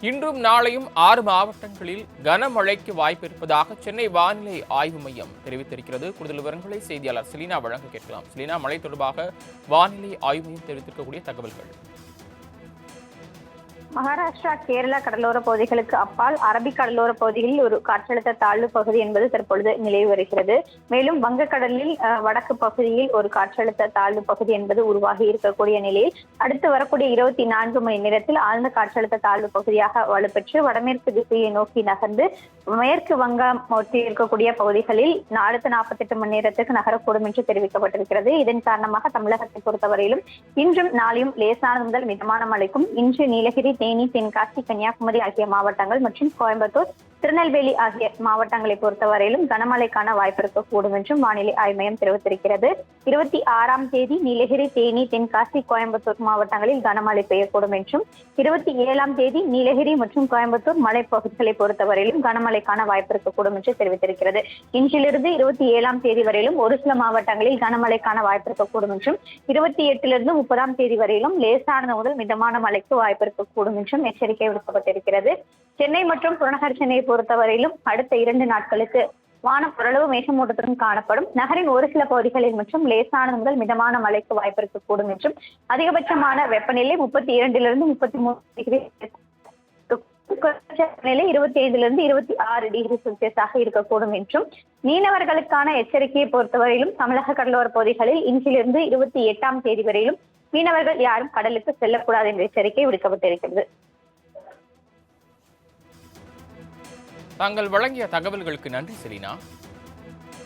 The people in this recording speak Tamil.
இன்றும் நாளையும் ஆறு மாவட்டங்களில் கனமழைக்கு வாய்ப்பு இருப்பதாக சென்னை வானிலை ஆய்வு மையம் தெரிவித்திருக்கிறது. கூடுதல் விவரங்களை செய்தியாளர் செலினா வழங்க கேட்கலாம். செலினா மழை தொடர்பாக வானிலை ஆய்வு மையம் தெரிவித்திருக்கக்கூடிய தகவல்கள். மகாராஷ்டிரா கேரளா கடலோர பகுதிகளுக்கு அப்பால் அரபிக் கடலோர பகுதிகளில் ஒரு காற்றழுத்த தாழ்வு பகுதி என்பது தற்பொழுது நிலவி வருகிறது. மேலும் வங்கக்கடலில் வடக்கு பகுதியில் ஒரு காற்றழுத்த தாழ்வு பகுதி என்பது உருவாகி இருக்கக்கூடிய நிலையில் அடுத்து வரக்கூடிய இருபத்தி நான்கு மணி நேரத்தில் ஆழ்ந்த காற்றழுத்த தாழ்வு பகுதியாக வலுப்பெற்று வடமேற்கு திசையை நோக்கி நகர்ந்து மேற்கு வங்கம் ஒட்டி இருக்கக்கூடிய பகுதிகளில் அடுத்த நாற்பத்தெட்டு மணி நேரத்துக்கு நகரக்கூடும் என்று தெரிவிக்கப்பட்டிருக்கிறது. இதன் காரணமாக தமிழகத்தை பொறுத்தவரையிலும் இன்றும் நாளையும் லேசான முதல் மிதமான மழைக்கும் இன்று நீலகிரி தேனி தென்காசி கன்னியாகுமரி ஆகிய மாவட்டங்கள் மற்றும் கோயம்புத்தூர் திருநெல்வேலி ஆகிய மாவட்டங்களை பொறுத்தவரையிலும் கனமழைக்கான வாய்ப்பு இருக்கக்கூடும் என்றும் வானிலை ஆய்வு மையம் தெரிவித்திருக்கிறது. இருபத்தி ஆறாம் தேதி நீலகிரி தேனி தென்காசி கோயம்புத்தூர் மாவட்டங்களில் கனமழை பெய்யக்கூடும் என்றும் இருபத்தி ஏழாம் தேதி நீலகிரி மற்றும் கோயம்புத்தூர் மலைப்பகுதிகளை பொறுத்தவரையிலும் கனமழைக்கான வாய்ப்பு இருக்கக்கூடும் என்று தெரிவித்திருக்கிறது. இன்றிலிருந்து இருபத்தி ஏழாம் தேதி வரையிலும் ஒரு சில மாவட்டங்களில் கனமழைக்கான வாய்ப்பு இருக்கக்கூடும் என்றும் இருபத்தி எட்டிலிருந்து முப்பதாம் தேதி வரையிலும் லேசானது முதல் மிதமான மழைக்கு வாய்ப்பு இருக்கக்கூடும் என்றும் எச்சரிக்கை விடுக்கப்பட்டிருக்கிறது. சென்னை மற்றும் புறநகர் சென்னையை பொறுத்தவரையிலும் அடுத்த இரண்டு நாட்களுக்கு வானம் ஓரளவு மேகமூட்டத்துடன் காணப்படும். நகரின் ஒரு சில பகுதிகளில் மற்றும் லேசானது முதல் மிதமான மழைக்கு வாய்ப்பு இருக்கக்கூடும் என்றும் அதிகபட்சமான வெப்பநிலை முப்பத்தி இரண்டிலிருந்து முப்பத்தி மூணு டிகிரி நிலை இருபத்தி ஐந்திலிருந்து இருபத்தி ஆறு டிகிரி செல்சியஸாக இருக்கக்கூடும் என்றும் மீனவர்களுக்கான எச்சரிக்கையை பொறுத்தவரையிலும் தமிழக கடலோர பகுதிகளில் இன்றிலிருந்து இருபத்தி எட்டாம் தேதி வரையிலும் மீனவர்கள் யாரும் கடலுக்கு செல்லக்கூடாது என்ற எச்சரிக்கை விடுக்கப்பட்டிருக்கிறது. தாங்கள் வழங்கிய தகவல்களுக்கு நன்றி செலினா.